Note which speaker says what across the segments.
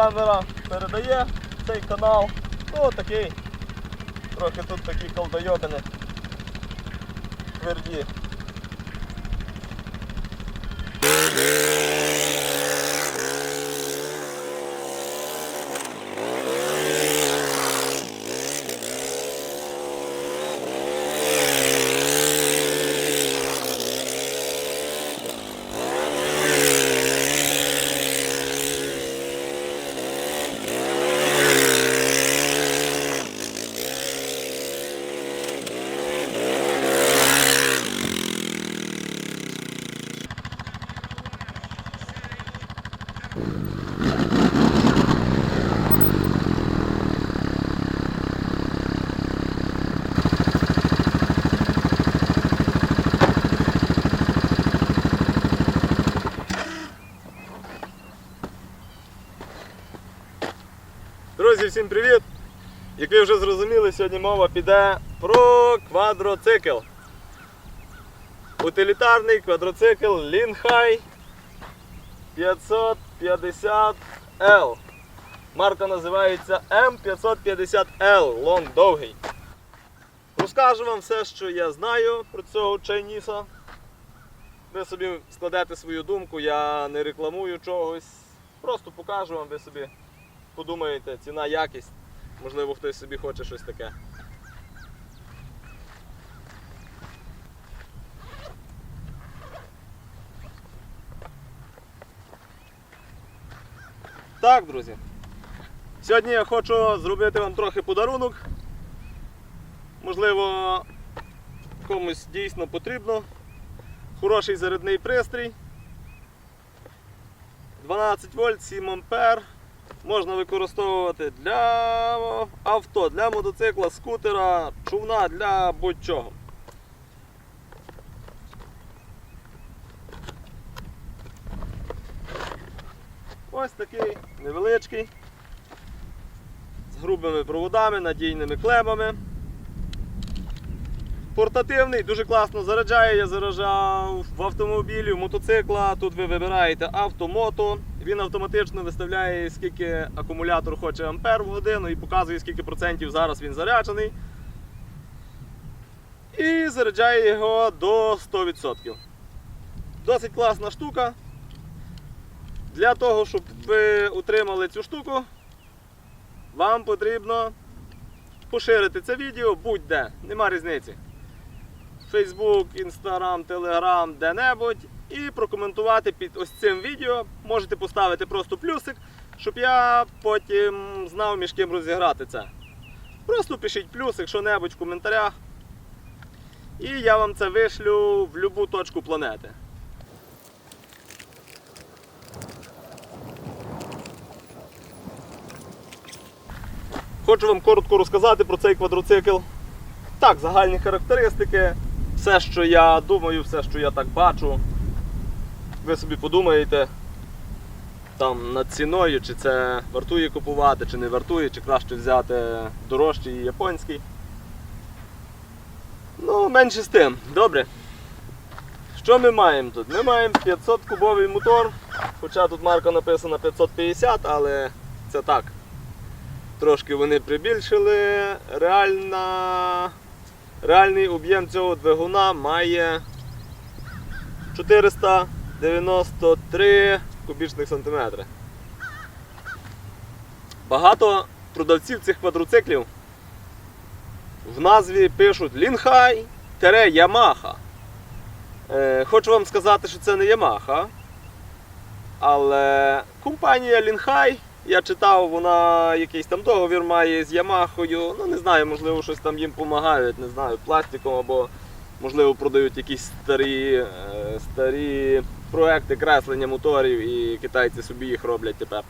Speaker 1: камера передає цей канал. Ну такий. Трохи тут такі колдойобини. Тверді. Друзі, всім привіт! Як ви вже зрозуміли, сьогодні мова піде про квадроцикл. Утилітарний квадроцикл Linhai 550L. Марка називається M550L, лонг довгий. Розкажу вам все, що я знаю про цього чайніса. Ви собі складете свою думку, я не рекламую чогось. Просто покажу вам, ви собі подумаєте, ціна, якість. Можливо, хтось собі хоче щось таке. Так, друзі. Сьогодні я хочу зробити вам трохи подарунок. Можливо, комусь дійсно потрібно. Хороший зарядний пристрій. 12 вольт, 7 ампер можна використовувати для авто, для мотоцикла, скутера, човна, для будь-чого. Ось такий невеличкий, з грубими проводами, надійними клемами. Портативний, дуже класно заряджає. Я заряджав в автомобілі, в мотоцикла. Тут ви вибираєте авто, мото. Він автоматично виставляє, скільки акумулятор хоче ампер в годину і показує, скільки процентів зараз він заряджений. І заряджає його до 100%. Досить класна штука. Для того, щоб ви утримали цю штуку, вам потрібно поширити це відео будь-де, нема різниці. Facebook, Instagram, Telegram, де-небудь і прокоментувати під ось цим відео. Можете поставити просто плюсик, щоб я потім знав між ким розіграти це. Просто пишіть плюсик, що-небудь в коментарях. І я вам це вишлю в будь-яку точку планети. Хочу вам коротко розказати про цей квадроцикл. Так, загальні характеристики, все, що я думаю, все, що я так бачу. Ви собі подумаєте там над ціною, чи це вартує купувати, чи не вартує, чи краще взяти дорожчий і японський. Ну, менше з тим. Добре. Що ми маємо тут? Ми маємо 500 кубовий мотор, хоча тут марка написана 550, але це так. Трошки вони прибільшили. Реальна Реальний об'єм цього двигуна має 493 кубічних сантиметри. Багато продавців цих квадроциклів в назві пишуть Лінхай-Ямаха. Е, хочу вам сказати, що це не Ямаха, але компанія Лінхай я читав, вона якийсь там договір має з Ямахою. Ну не знаю, можливо, щось там їм допомагають, не знаю, пластиком або можливо продають якісь старі е, старі проекти креслення моторів і китайці собі їх роблять тепер.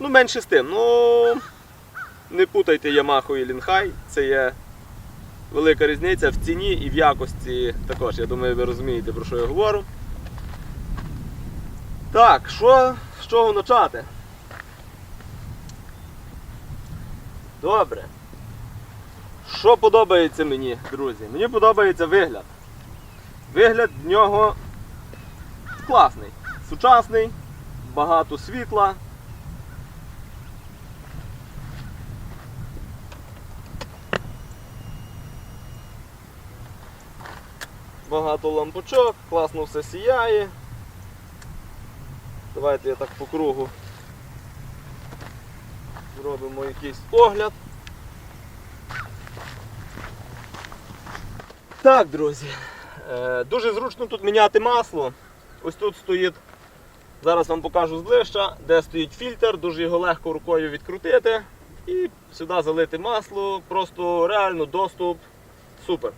Speaker 1: Ну, менше з тим. Ну не путайте Ямаху і Лінхай, це є велика різниця в ціні і в якості також. Я думаю, ви розумієте, про що я говорю. Так, що з чого почати? Добре. Що подобається мені, друзі? Мені подобається вигляд. Вигляд в нього класний, сучасний, багато світла. Багато лампочок, класно все сіяє. Давайте я так по кругу зробимо якийсь огляд. Так, друзі, е, дуже зручно тут міняти масло. Ось тут стоїть, зараз вам покажу зближча, де стоїть фільтр, дуже його легко рукою відкрутити і сюди залити масло, просто реально доступ супер.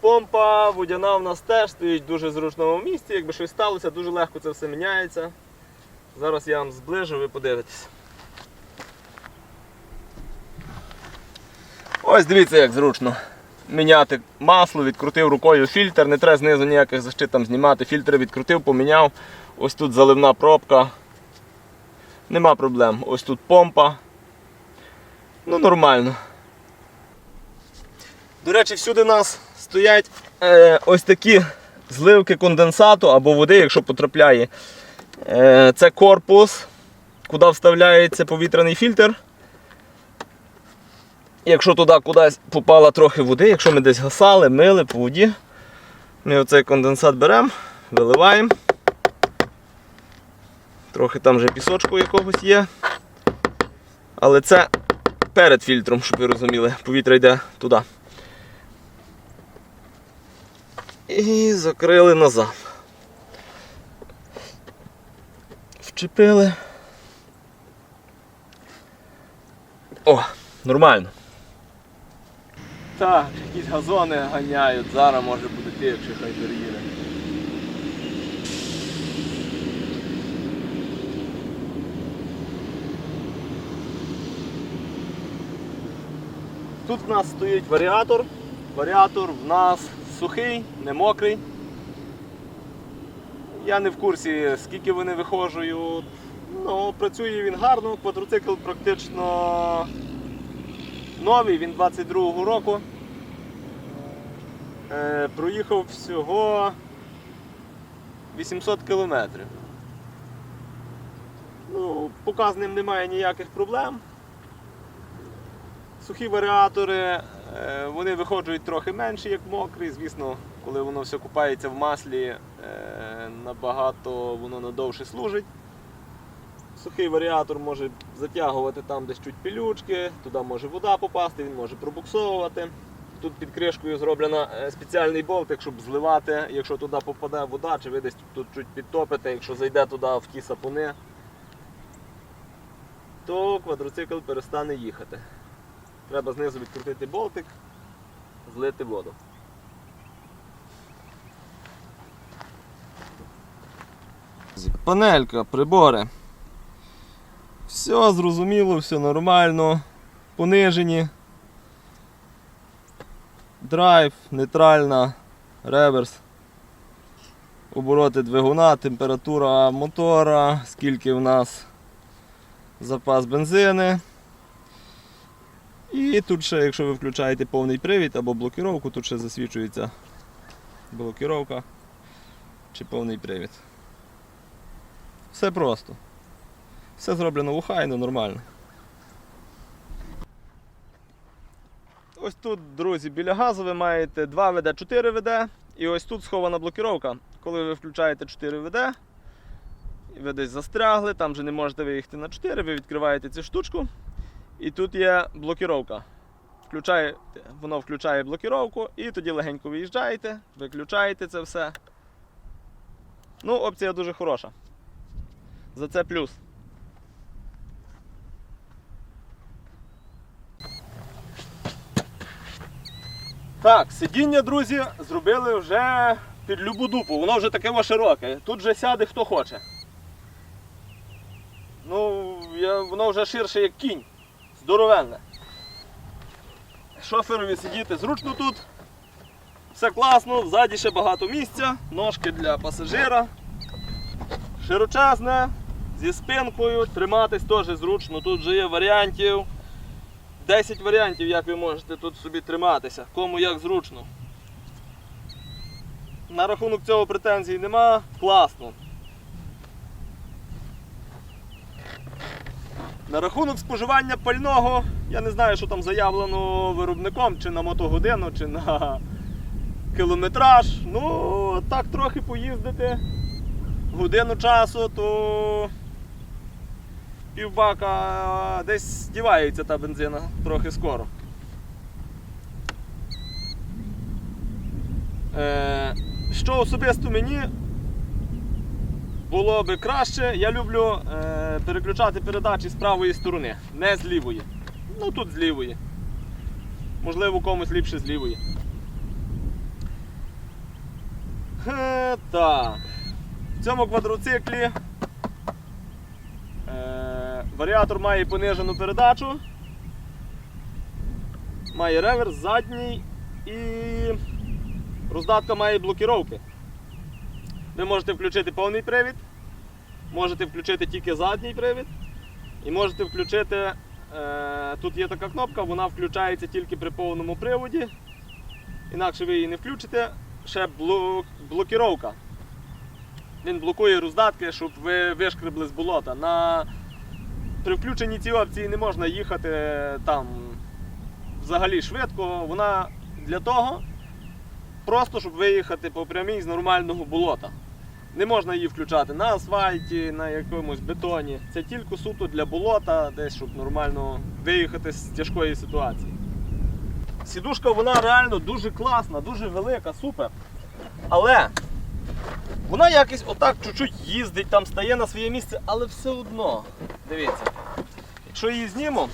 Speaker 1: Помпа водяна в нас теж стоїть в дуже зручному місці. Якби щось сталося, дуже легко це все міняється. Зараз я вам зближу, ви подивитесь. Ось дивіться, як зручно. Міняти масло, відкрутив рукою фільтр, не треба знизу ніяких защит там знімати. Фільтр відкрутив, поміняв. Ось тут заливна пробка. Нема проблем. Ось тут помпа. Ну, нормально. До речі, всюди у нас стоять е, ось такі зливки конденсату або води, якщо потрапляє. Е, це корпус, куди вставляється повітряний фільтр. Якщо туди кудись попала трохи води, якщо ми десь гасали, мили по воді, ми оцей конденсат беремо, виливаємо. Трохи там вже пісочку якогось є. Але це перед фільтром, щоб ви розуміли, повітря йде туди. І закрили назад. Вчепили. О, нормально. Так, якісь газони ганяють, зараз може буде ти, якщо хай переїде. Тут в нас стоїть варіатор. Варіатор в нас сухий, не мокрий. Я не в курсі, скільки вони вихожують. Ну, працює він гарно, квадроцикл практично новий, він 22-го року. Е, проїхав всього 800 кілометрів. Ну, поки з ним немає ніяких проблем. Сухі варіатори, е, вони виходжують трохи менші, як мокрі. Звісно, коли воно все купається в маслі, е, набагато воно надовше служить. Сухий варіатор може затягувати там десь чуть пілючки, туди може вода попасти, він може пробуксовувати. Тут під кришкою зроблено е, спеціальний болтик, щоб зливати, якщо туди попаде вода, чи ви десь тут чуть підтопите, якщо зайде туди в ті сапуни, то квадроцикл перестане їхати. Треба знизу відкрутити болтик, злити воду. Панелька, прибори. Все зрозуміло, все нормально. Понижені. Драйв, нейтральна, реверс. Обороти двигуна, температура мотора, скільки в нас запас бензини. І тут ще, якщо ви включаєте повний привід або блокіровку, тут ще засвічується блокіровка чи повний привід. Все просто. Все зроблено охайно, нормально. Ось тут, друзі, біля газу ви маєте 2 ВД, 4 ВД. І ось тут схована блокіровка. Коли ви включаєте 4 ВД, ви десь застрягли, там вже не можете виїхати на 4, ви відкриваєте цю штучку. І тут є блокіровка. Включає, воно включає блокіровку і тоді легенько виїжджаєте, виключаєте це все. Ну, опція дуже хороша. За це плюс. Так, сидіння, друзі, зробили вже під любу дупу. Воно вже таке широке. Тут вже сяде хто хоче. Ну, я, воно вже ширше як кінь. Здоровенне. Шоферові сидіти зручно тут. Все класно, ззаді ще багато місця, ножки для пасажира. Широчезне, зі спинкою, триматись теж зручно. Тут вже є варіантів. 10 варіантів, як ви можете тут собі триматися, кому як зручно. На рахунок цього претензій нема, класно. На рахунок споживання пального, я не знаю, що там заявлено виробником, чи на мотогодину, чи на кілометраж. Ну, так трохи поїздити. Годину часу, то півбака десь дівається та бензина трохи скоро. Е, що особисто мені було би краще, я люблю е, переключати передачі з правої сторони, не з лівої. Ну тут з лівої. Можливо, комусь ліпше з лівої. Е, так. В цьому квадроциклі варіатор має понижену передачу, має реверс задній і роздатка має блокіровки. Ви можете включити повний привід, можете включити тільки задній привід і можете включити. Е, тут є така кнопка, вона включається тільки при повному приводі. Інакше ви її не включите. Ще блок, блокіровка. Він блокує роздатки, щоб ви вишкребли з болота. На... При включенні цієї опції не можна їхати там взагалі швидко. Вона для того, просто щоб виїхати по прямій з нормального болота. Не можна її включати на асфальті, на якомусь бетоні. Це тільки суто для болота, десь щоб нормально виїхати з тяжкої ситуації. Сідушка вона реально дуже класна, дуже велика, супер. Але вона якось отак чуть-чуть їздить, там стає на своє місце, але все одно. Дивіться, якщо її зніму,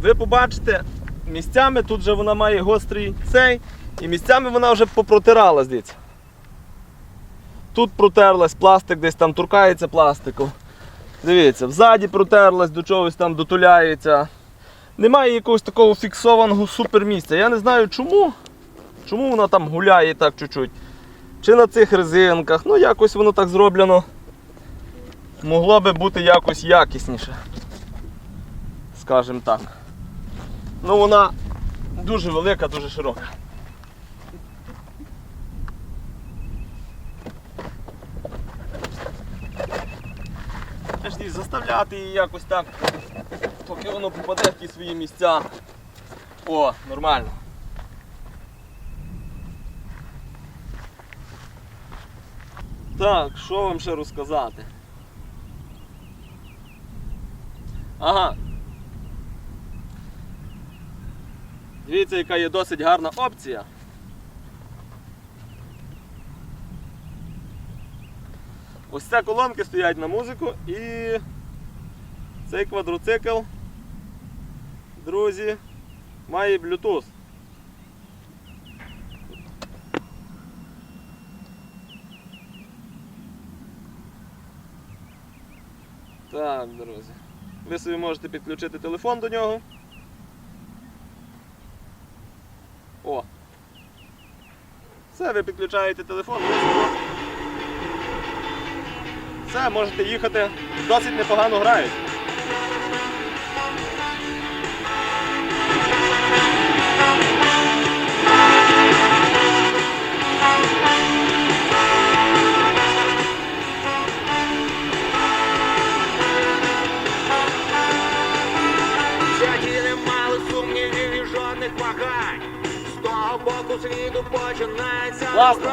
Speaker 1: ви побачите, місцями тут же вона має гострий цей, і місцями вона вже попротиралась, дивіться. Тут протерлась, пластик десь там туркається пластику. Дивіться, взаді протерлась, до чогось там дотуляється. Немає якогось такого фіксованого супермісця. Я не знаю чому. Чому вона там гуляє так чуть-чуть. Чи на цих резинках. Ну якось воно так зроблено. Могло би бути якось якісніше. Скажімо так. Ну вона дуже велика, дуже широка. Теж її заставляти її якось так, поки воно попаде в ті свої місця. О, нормально. Так, що вам ще розказати? Ага. Дивіться, яка є досить гарна опція. Ось ці колонки стоять на музику і цей квадроцикл, друзі, має Bluetooth. Так, друзі. Ви собі можете підключити телефон до нього. О. Все, ви підключаєте телефон. Все, можете їхати. Досить непогано грають.
Speaker 2: Боку світу починається
Speaker 1: Класно.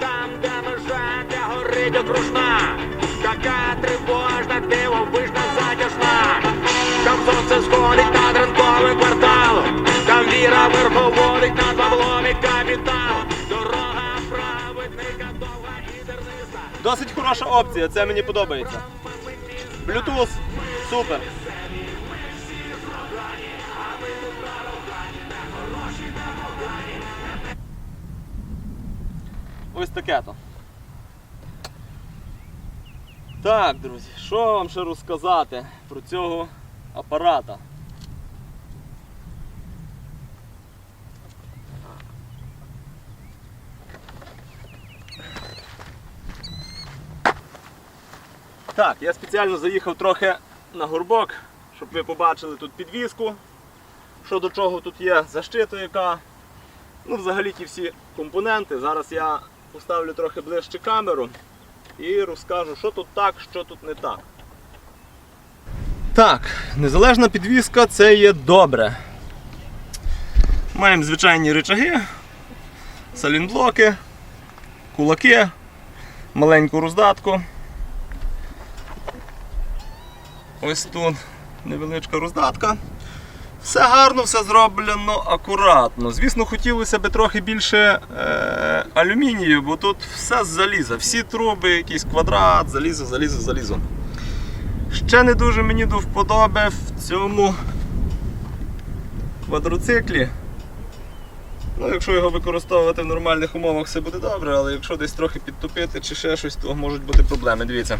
Speaker 2: Там, де межа, де горить окружна. Така тривожна, дивовижна, затяжна. Там сонце сходить над ранковим кварталом. Там віра верховодить над баблом і капіталом. Дорога праведника довга і терниста.
Speaker 1: Досить хороша опція, це мені подобається. Bluetooth, супер. Ось таке то. Так, друзі, що вам ще розказати про цього апарата? Так, я спеціально заїхав трохи на горбок, щоб ви побачили тут підвіску, що до чого тут є, защиту яка. Ну, взагалі ті всі компоненти. Зараз я поставлю трохи ближче камеру і розкажу, що тут так, що тут не так. Так, незалежна підвіска це є добре. Маємо звичайні рычаги, салінблоки, кулаки, маленьку роздатку. Ось тут невеличка роздатка. Все гарно, все зроблено акуратно. Звісно, хотілося б трохи більше е, алюмінію, бо тут все з заліза. Всі труби, якийсь квадрат, залізо, залізо, залізо. Ще не дуже мені до вподоби в цьому квадроциклі. Ну, якщо його використовувати в нормальних умовах, все буде добре, але якщо десь трохи підтопити чи ще щось, то можуть бути проблеми. Дивіться.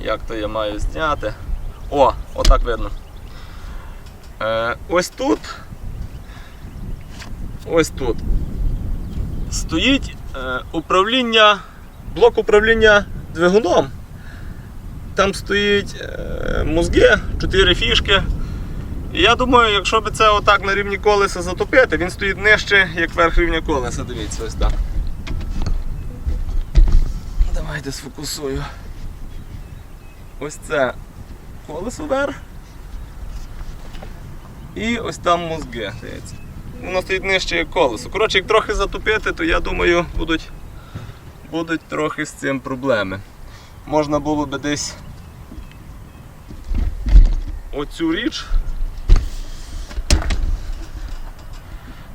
Speaker 1: Як то я маю зняти? О, отак видно. Е, ось тут. Ось тут. Стоїть е, управління, блок управління двигуном. Там стоїть е, мозги, 4 фішки. І я думаю, якщо б це отак на рівні колеса затопити, він стоїть нижче, як верх рівня колеса. Дивіться, ось так. Давайте сфокусую. Ось це колесо вверх. І ось там мозги. Дивіться. Воно стоїть нижче колесо. Коротше, як трохи затопити, то я думаю, будуть, будуть трохи з цим проблеми. Можна було би десь оцю річ.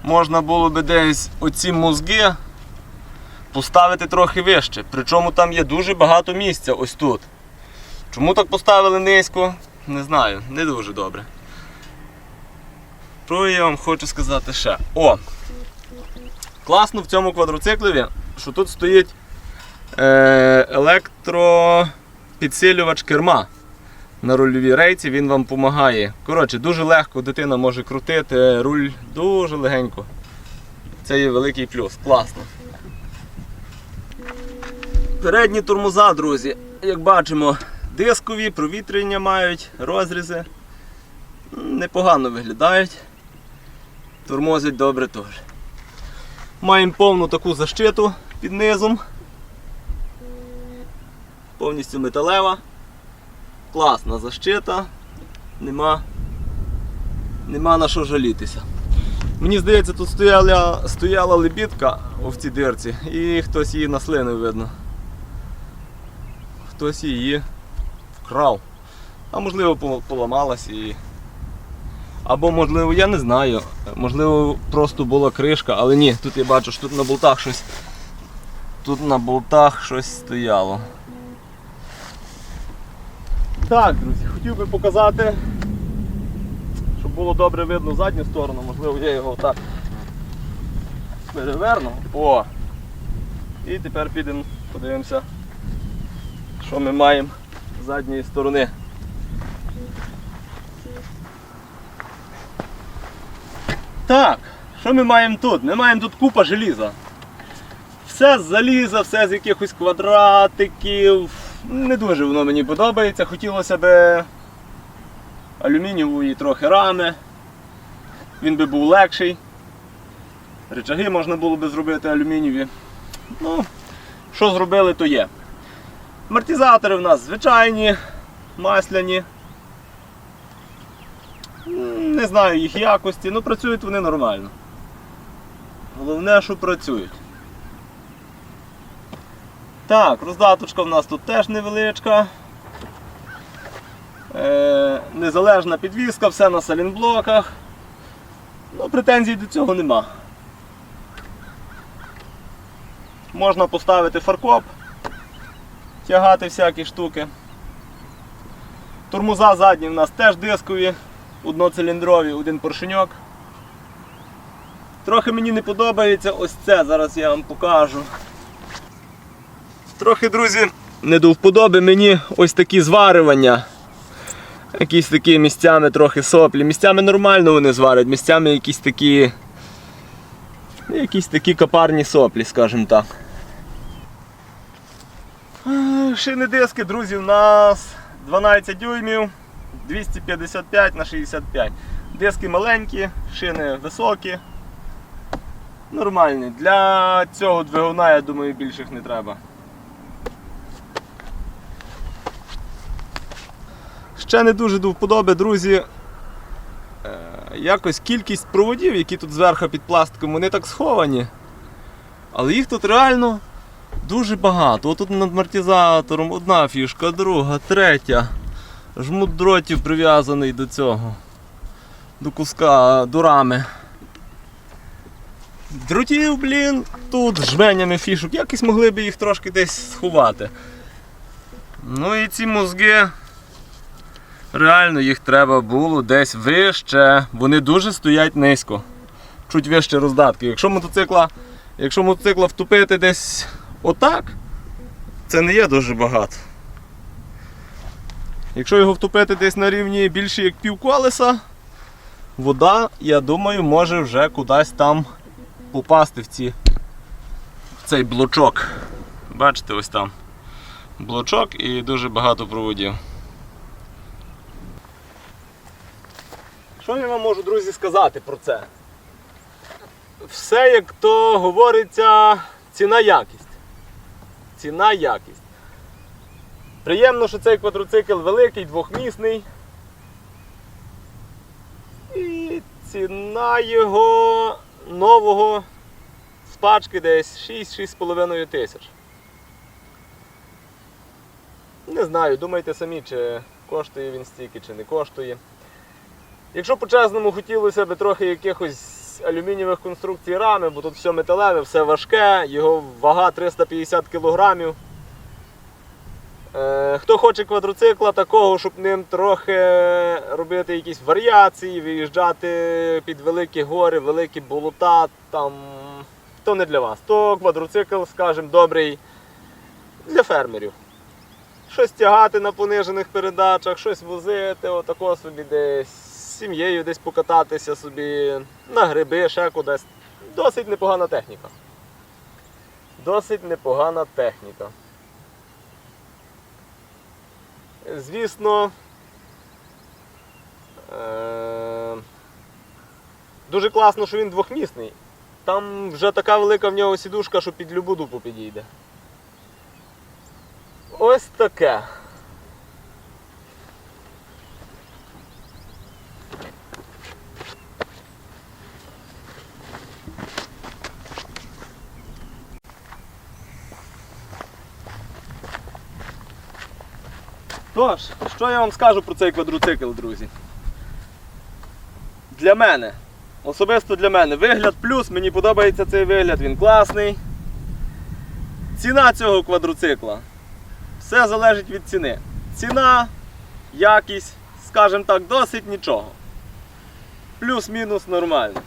Speaker 1: Можна було би десь оці мозги поставити трохи вище. Причому там є дуже багато місця ось тут. Чому так поставили низько? Не знаю, не дуже добре. Що я вам хочу сказати ще? О! Класно в цьому квадроциклові, що тут стоїть е, електропідсилювач керма на рульовій рейці, він вам допомагає. Коротше, дуже легко дитина може крутити, руль дуже легенько. Це є великий плюс, класно. Передні тормоза, друзі, як бачимо, дискові, провітрення мають, розрізи. Непогано виглядають. Тормозять добре теж. Маємо повну таку защиту під низом. Повністю металева. Класна защита. Нема, нема на що жалітися. Мені здається, тут стояла, стояла лебідка в цій дирці і хтось її наслинив, видно. Хтось її вкрав. А можливо поламалась і. Або можливо, я не знаю. Можливо, просто була кришка, але ні, тут я бачу, що тут на болтах щось. Тут на болтах щось стояло. Так, друзі, хотів би показати, щоб було добре видно задню сторону, можливо, я його так переверну. О! І тепер підемо, подивимося, що ми маємо з задньої сторони. Так, що ми маємо тут? Ми маємо тут купа желіза. Все з заліза, все з якихось квадратиків. Не дуже воно мені подобається. Хотілося б алюмінієвої трохи рами. Він би був легший. Речаги можна було би зробити алюмінієві. Ну, що зробили, то є. Амортизатори в нас звичайні, масляні. Не знаю їх якості, ну працюють вони нормально. Головне, що працюють. Так, роздаточка в нас тут теж невеличка. Е, незалежна підвіска, все на салінблоках. Ну, претензій до цього нема. Можна поставити фаркоп, тягати всякі штуки. Тормоза задні в нас теж дискові, одноциліндрові, один поршеньок. Трохи мені не подобається ось це, зараз я вам покажу. Трохи, друзі, не до вподоби мені ось такі зварювання. Якісь такі місцями трохи соплі. Місцями нормально вони зварять, місцями якісь такі. Якісь такі капарні соплі, скажімо так. Е, Шини диски, друзі, у нас 12 дюймів, 255 на 65. Диски маленькі, шини високі. Нормальні. Для цього двигуна, я думаю, більших не треба. Ще не дуже до вподоби, друзі. е, якось кількість проводів, які тут зверху під пластиком, вони так сховані. Але їх тут реально дуже багато. Отут над амортизатором одна фішка, друга, третя. Жмут дротів прив'язаний до цього. До куска, до рами. Дротів, блін, тут жменями фішок. Якось могли б їх трошки десь сховати. Ну і ці мозги. Реально їх треба було десь вище. Вони дуже стоять низько. Чуть вище роздатки. Якщо мотоцикла, якщо мотоцикла втопити десь отак, це не є дуже багато. Якщо його втопити десь на рівні більше як пів колеса, вода, я думаю, може вже кудись там попасти в, ці, в цей блочок. Бачите, ось там блочок і дуже багато проводів. Що я вам можу, друзі, сказати про це? Все, як то говориться, ціна якість. Ціна якість. Приємно, що цей квадроцикл великий, двохмісний. І ціна його нового з пачки десь 6-6,5 тисяч. Не знаю, думайте самі, чи коштує він стільки, чи не коштує. Якщо по-чесному хотілося б трохи якихось алюмінієвих конструкцій рами, бо тут все металеве, все важке, його вага 350 кг. Е, хто хоче квадроцикла такого, щоб ним трохи робити якісь варіації, виїжджати під великі гори, великі болота, там, то не для вас. То квадроцикл, скажімо, добрий для фермерів. Щось тягати на понижених передачах, щось возити, отако собі десь з сім'єю десь покататися собі, на гриби, ще кудись. Досить непогана техніка. Досить непогана техніка. Звісно, е- дуже класно, що він двохмісний. Там вже така велика в нього сідушка, що під любу дупу підійде. Ось таке. Тож, що я вам скажу про цей квадроцикл, друзі? Для мене, особисто для мене, вигляд плюс, мені подобається цей вигляд, він класний. Ціна цього квадроцикла. Все залежить від ціни. Ціна, якість, скажімо так, досить нічого. Плюс-мінус нормально.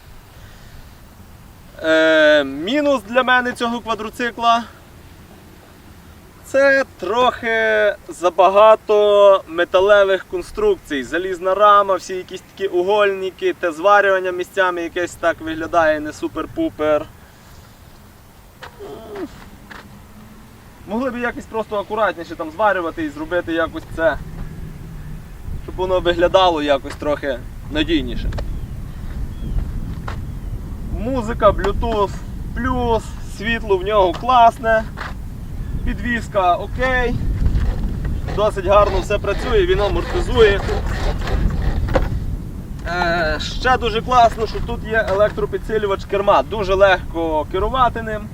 Speaker 1: Е, мінус для мене цього квадроцикла. Це трохи забагато металевих конструкцій. Залізна рама, всі якісь такі угольники, те зварювання місцями якесь так виглядає не супер-пупер. Могли б якось просто акуратніше там зварювати і зробити якось це, щоб воно виглядало якось трохи надійніше. Музика, Bluetooth плюс, світло в нього класне. Підвізка окей. Досить гарно все працює, він амортизує. Е, ще дуже класно, що тут є електропідсилювач керма. Дуже легко керувати ним.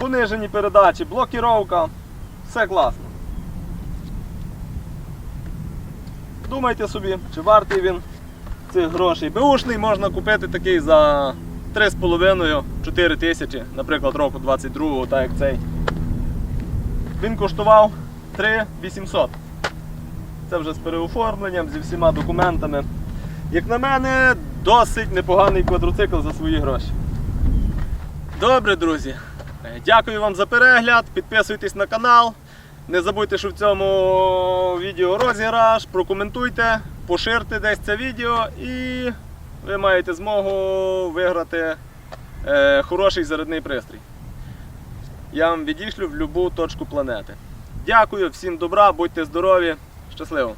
Speaker 1: Понижені передачі, блокіровка. Все класно. Думайте собі, чи вартий він цих грошей. Беушний можна купити такий за 3,5-4 тисячі, наприклад, року 22-го, так як цей. Він коштував 3 800. Це вже з переоформленням, зі всіма документами. Як на мене, досить непоганий квадроцикл за свої гроші. Добре, друзі. Е, Дякую вам за перегляд. Підписуйтесь на канал. Не забудьте, що в цьому відео розіграш, прокоментуйте, поширте десь це відео і ви маєте змогу виграти е, хороший зарядний пристрій. Я вам відійшлю в будь-яку точку планети. Дякую, всім добра, будьте здорові, щасливо!